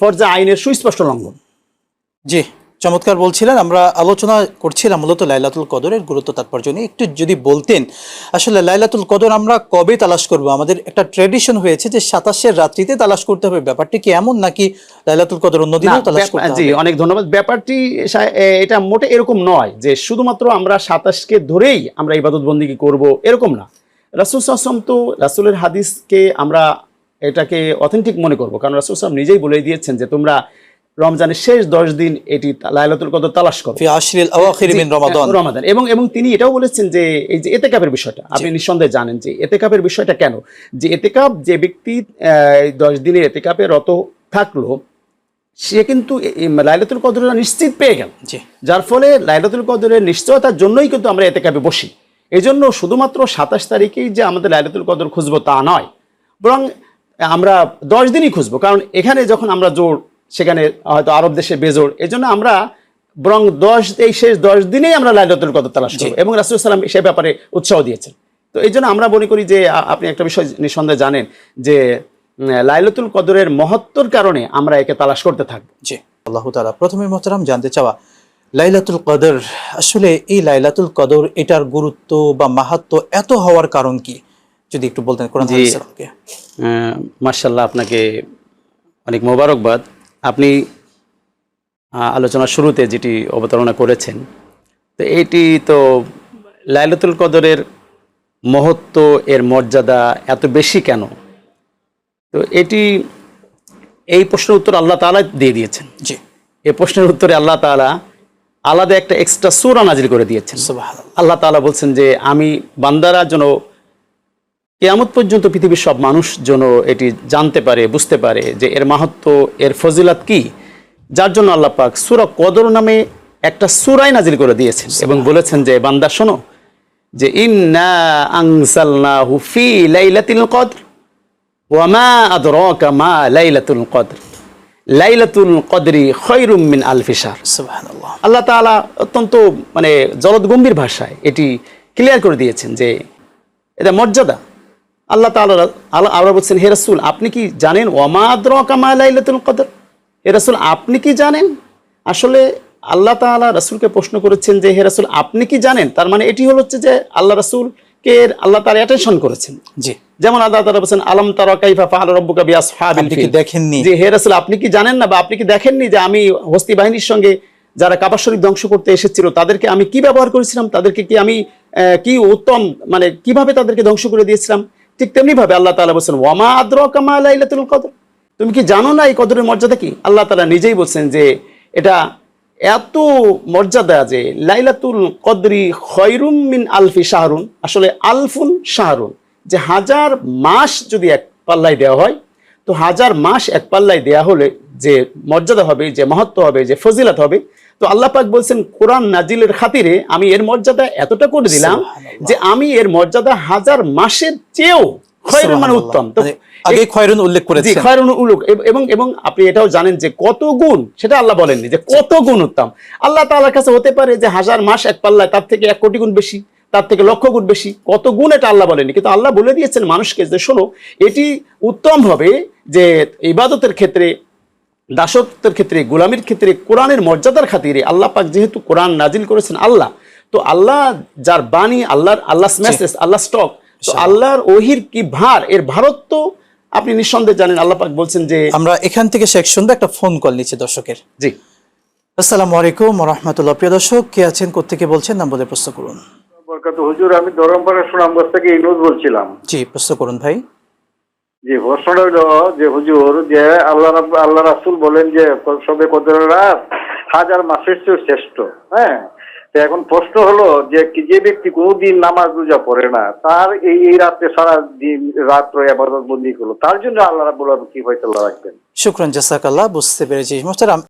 ফরজা আইনের সুস্পষ্ট লঙ্ঘন। জি চমৎকার বলছিলেন। আমরা আলোচনা করছিলাম মূলত লাইলাতুল কদরের গুরুত্ব তাৎপর্য নিয়ে। একটু যদি বলতেন আসলে লাইলাতুল কদর আমরা কবে তালাশ করব? আমাদের একটা ট্রেডিশন হয়েছে যে সাতাশের রাত্রিতে তালাশ করতে হবে। ব্যাপারটি কি এমন নাকি লাইলাতুল কদর অন্য না, দিনেও তালাশ করতে জি অনেক ধন্যবাদ। ব্যাপারটি এটা মোটে এরকম নয় যে শুধুমাত্র আমরা সাতাশকে ধরেই আমরা ইবাদত বন্দিকে করব এরকম না। রাসুল আসলাম তো রাসুলের হাদিসকে আমরা এটাকে অথেন্টিক মনে করব। কারণ রাসুল আসলাম নিজেই বলে দিয়েছেন যে তোমরা রমজানের শেষ দশ দিন এটি লাইলাতুল কদর তালাশ করো। রমাদান। এবং এবং তিনি এটাও বলেছেন যে এই যে এতে কাপের বিষয়টা আপনি নিঃসন্দেহে জানেন যে এতে কাপের বিষয়টা কেন? যে এতে কাপ যে ব্যক্তি দশ দিনের এতেকাপে রত থাকল সে কিন্তু লাইলাতুল কদরটা নিশ্চিত পেয়ে গেল। যার ফলে লাইলাতুল কদরের নিশ্চয়তার জন্যই কিন্তু আমরা এতে কাপে বসি। এই জন্য শুধুমাত্র সাতাশ তারিখেই যে আমাদের লাইলাতুল কদর খুঁজবো তা নয়। বরং আমরা দশ দিনই খুঁজবো কারণ এখানে যখন আমরা জোর সেখানে হয়তো আরব দেশে বেজোর এই জন্য আমরা বরং দশ এই শেষ দশ দিনেই আমরা লাইলাতুল কদর তালাশ করব। এবং রাসুল সাল্লাম সে ব্যাপারে উৎসাহ দিয়েছেন। তো এই জন্য আমরা মনে করি যে আপনি একটা বিষয় নিঃসন্দেহে জানেন যে লাইলাতুল কদরের মহত্বর কারণে আমরা একে তালাশ করতে থাকব। জি। আল্লাহ তাআলা প্রথমে মোহতারাম জানতে চাওয়া লাইলাতুল কদর আসলে এই লাইলাতুল কদর এটার গুরুত্ব বা মাহাত্ম এত হওয়ার কারণ কি? যদি একটু বলতেন কোরআন আলোকে। মার্শাল্লাহ আপনাকে অনেক মোবারকবাদ। আপনি আহ, আলোচনার শুরুতে যেটি অবতারণা করেছেন তো এইটি তো লাইলাতুল কদরের মহত্ব এর মর্যাদা এত বেশি কেন? তো এটি এই প্রশ্নের উত্তর আল্লাহ তাআলা দিয়ে দিয়েছেন। জি। এই প্রশ্নের উত্তরে আল্লাহ তাআলা আলাদা একটা এক্সট্রা সূরা নাজিল করে দিয়েছেন। আল্লাহ তাআলা বলছেন যে আমি বান্দারা যেন কেয়ামত পর্যন্ত পৃথিবীর সব মানুষ যেন এটি জানতে পারে বুঝতে পারে যে এর মাহাত্ম এর ফজিলাত কি যার জন্য আল্লাহ পাক সূরা কদর নামে একটা সুরাই নাজিল করে দিয়েছেন এবং বলেছেন যে বান্দা শোনো যে ইন্না আনসালনাহু ফি লাইলাতিল কদর ওয়া মা আদরাকা মা লাইলাতুল কদর। লাইলাতুল কদরি খৈরুম মিন আলফি শাহর। সুবহানাল্লাহ। আল্লাহ তাআলা অত্যন্ত মানে জলদ গম্ভীর ভাষায় এটি ক্লিয়ার করে দিয়েছেন যে এটা মর্যাদা। আল্লাহ আল্লাহ আবার বলছেন হে রাসূল আপনি কি জানেন ওয়ামাদ্র কামা কদর? হে রাসূল আপনি কি জানেন? আসলে আল্লাহ তাআলা রাসূলকে প্রশ্ন করেছেন যে হে রাসূল আপনি কি জানেন? তার মানে এটি হলো হচ্ছে যে আল্লাহ রাসূলকে আল্লাহ অ্যাটেনশন করেছেন। জি। যেমন আল্লাহ তাআলা বলছেন আলম তারা কাইফা রাব্বুকা ফিল? দেখেননি? যে হে রাসূল আপনি কি জানেন না বা আপনি কি দেখেননি যে আমি হস্তি বাহিনীর সঙ্গে যারা কাবা শরীফ ধ্বংস করতে এসেছিল তাদেরকে আমি কি ব্যবহার করেছিলাম? তাদেরকে কি আমি কি উত্তম মানে কীভাবে তাদেরকে ধ্বংস করে দিয়েছিলাম? ঠিক তেমনি ভাবে আল্লাহ তাআলা বলছেন, ওয়ামা আদরাকা মা লাইলাতুল কদর। তুমি কি জানো না এই কদরের মর্যাদা কি? আল্লাহ তাআলা নিজেই বলছেন যে, এটা এত মর্যাদা যে, লাইলাতুল কদরি খয়রুম মিন আলফি শাহরুন। আসলে আলফুন শাহরুন। যে হাজার মাস যদি এক পাল্লায় দেওয়া হয়, তো হাজার মাস এক পাল্লায় দেয়া হলে যে মর্যাদা হবে, যে মহত্ব হবে, যে ফজিলাত হবে তো আল্লাহ পাক বলছেন কোরআন নাজিলের খাতিরে আমি এর মর্যাদা এতটা করে দিলাম যে আমি এর মর্যাদা হাজার মাসের চেয়েও খয়রুন মানে উত্তম। তো মানে আগে খয়রুন উল্লেখ জি খয়রুন উলুক এবং এবং আপনি এটাও জানেন যে কত গুণ সেটা আল্লাহ বলেননি যে কত গুণ উত্তম। আল্লাহ তাআলার কাছে হতে পারে যে হাজার মাস এক পাল্লায় তার থেকে এক কোটি গুণ বেশি তার থেকে লক্ষ গুণ বেশি কত গুণ এটা আল্লাহ বলেননি। কিন্তু আল্লাহ বলে দিয়েছেন মানুষকে যে শোনো এটি উত্তম হবে যে ইবাদতের ক্ষেত্রে দাসত্বের ক্ষেত্রে গোলামির ক্ষেত্রে কোরআনের মর্যাদার খাতিরে আল্লাহ পাক যেহেতু কোরআন নাজিল করেছেন আল্লাহ তো আল্লাহ যার বাণী আল্লাহর আল্লাহ মেসেজ আল্লাহ স্টক তো আল্লাহর ওহির কি ভার? এর ভারত তো আপনি নিঃসন্দেহে জানেন আল্লাহ পাক বলছেন যে আমরা এখান থেকে শেখ শুনব একটা ফোন কল নিচ্ছে দর্শকের। জি। আসসালামু আলাইকুম রহমতুল্লাহ। প্রিয় দর্শক কে আছেন কোথেকে বলছেন নাম বলে প্রশ্ন করুন। বরকাত হুজুর আমি ধরমপাড়া সুনামগঞ্জ থেকে ইনুজ বলছিলাম। জি প্রশ্ন করুন ভাই। যে প্রশ্নটা হলো যে হুজুর যে আল্লাহ আল্লাহ রাসুল বলেন যে সবে কদরের রাত হাজার মাসের চেয়ে শ্রেষ্ঠ হ্যাঁ? এখন প্রশ্ন হলো যে যে ব্যক্তি কোনোদিন নামাজ রোজা পড়ে না, তার এই এই রাতে সারা দিন রাত্র আবাদত বন্দি করল, তার জন্য আল্লাহ রাবুল কি হয়তো রাখবেন? শুক্রান জাসাকাল্লাহ বুঝতে পেরেছি। মোস্তারাম